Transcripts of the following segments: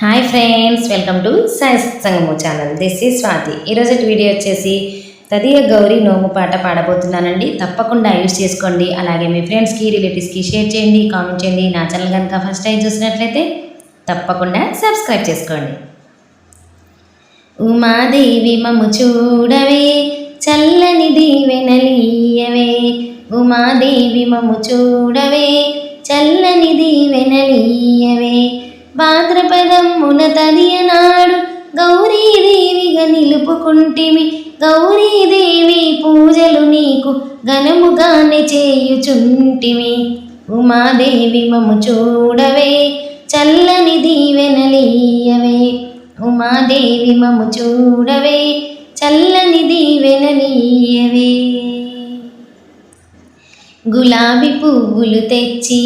Hi friends welcome to science సంగము channel this is Swathi ఈరోజు video వచ్చేసి తదియ గౌరీ నోము పాట పాడబోతున్నానండి. తప్పకుండా యూస్ చేసుకోండి. అలాగే మీ ఫ్రెండ్స్కి రిలేటివ్స్కి షేర్ చేయండి కామెంట్ చేయండి. నా ఛానల్ కనుక ఫస్ట్ టైం చూసినట్లయితే తప్పకుండా సబ్స్క్రైబ్ చేసుకోండి. ఉమాదేవి మము చూడవే చల్లని దీవెనలీయవే ఉమాదేవి మము చూడవే చల్లని దీవెనలీయవే భాద్రపదమున తదియనాడు గౌరీదేవిగా నిలుపుకుంటిమి. గౌరీదేవి పూజలు నీకు ఘనముగానే చేయుచుంటిమి. ఉమాదేవి మము చూడవే చల్లని దీవెనలీయవే ఉమాదేవి మము చూడవే చల్లని దీవెనలీయవే గులాబీ పువ్వులు తెచ్చి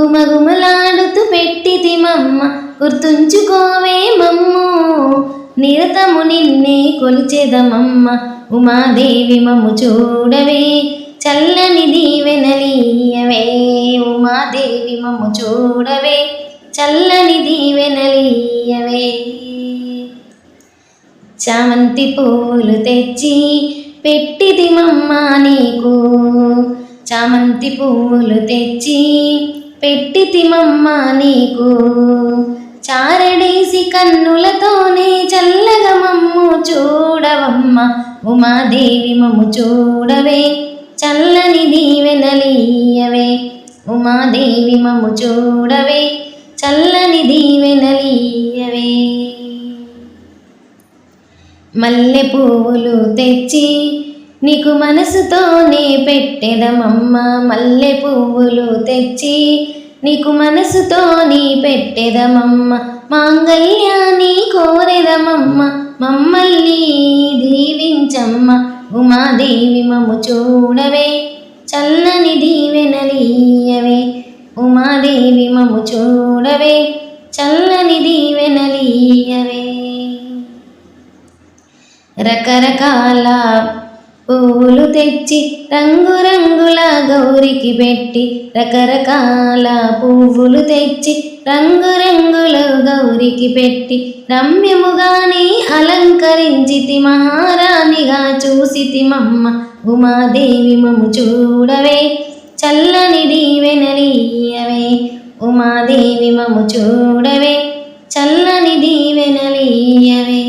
గుమగుమలాడుతూ పెట్టిది మమ్మ. గుర్తుంచుకోవే మమ్ము. నిరతము నిన్నే కొలిచెదమమ్మ ఉమాదేవి మమ్ము చూడవే. చల్లని దీవెనలీయవే ఉమాదేవి మమ్ము చూడవే. చల్లని దీవెనలీయవే చామంతి పూలు తెచ్చి పెట్టిది మమ్మ నీకు. చామంతి పూలు తెచ్చి పెట్టి తిమమ్మా నీకు. చారడేసి కన్నులతోనే చల్లగా మమ్ము చూడవమ్మ. ఉమాదేవి మమ్ము చూడవే చల్లని దీవెనలీయవే. ఉమాదేవి మమ్ము చూడవే చల్లని దీవెనలీయవే. మల్లె పువ్వులు తెచ్చి నీకు మనసుతోనే పెట్టెదమమ్మా మల్లె పువ్వులు తెచ్చి. నీకు మనసుతోనే పెట్టెదమమ్మ మాంగళ్యాన్ని కోరెదమమ్మ మమ్మల్ని దీవించమ్మ. ఉమాదేవి మము చూడవే చల్లని దీవెనలీయవే ఉమాదేవి మము చూడవే చల్లని దీవెనలీయవే రకరకాల పువ్వులు తెచ్చి రంగురంగుల గౌరికి పెట్టి రకరకాల పువ్వులు తెచ్చి రంగురంగుల గౌరికి పెట్టి రమ్యముగానే అలంకరించితి మహారాణిగా చూసితి మమ్మ ఉమాదేవి మము చూడవే చల్లని దీవెనలీయవే ఉమాదేవి మము చూడవే చల్లని దీవెనలీయవే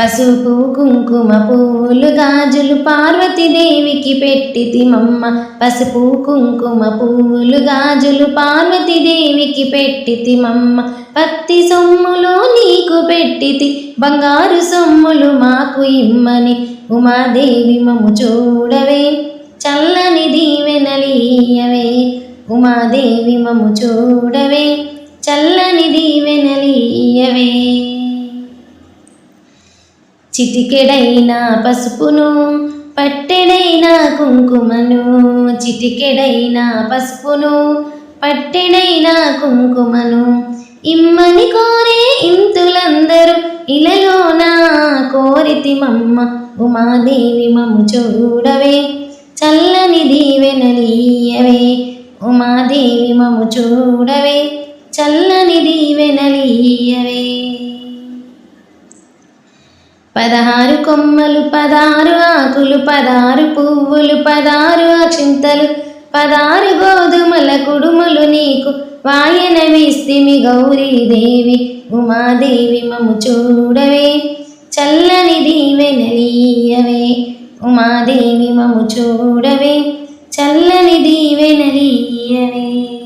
పసుపు కుంకుమ పూలు గాజులు పార్వతీదేవికి పెట్టితి మమ్మ. పసుపు కుంకుమ పూలు గాజులు పార్వతీదేవికి పెట్టితి మమ్మ. పత్తి సొమ్ములు నీకు పెట్టితి బంగారు సొమ్ములు మాకు ఇమ్మని. ఉమాదేవి మము చూడవే చల్లని దీవెనలీయవే ఉమాదేవి మము చూడవే చల్లని దీవెనలీయవే చిటికెడైన పసుపును పట్టెడైన కుంకుమను. చిటికెడైన పసుపును పట్టెడైన కుంకుమను. ఇమ్మని కోరే ఇంతులందరూ ఇలలోన కోరితి మమ్మ ఉమాదేవి మము చూడవే. చల్లని దీవెనలీయవే ఉమాదేవి మము చూడవే. చల్లని దీవెనలీయవే పదహారు కొమ్మలు పదహారు ఆకులు పదహారు పువ్వులు పదహారు అచింతలు పదహారు గోధుమల కుడుములు నీకు. వాయన విస్తిమి గౌరీదేవి ఉమాదేవి మము చూడవే. చల్లని దీవెనలీయవే ఉమాదేవి మము చూడవే. చల్లని దీవెనలీయవే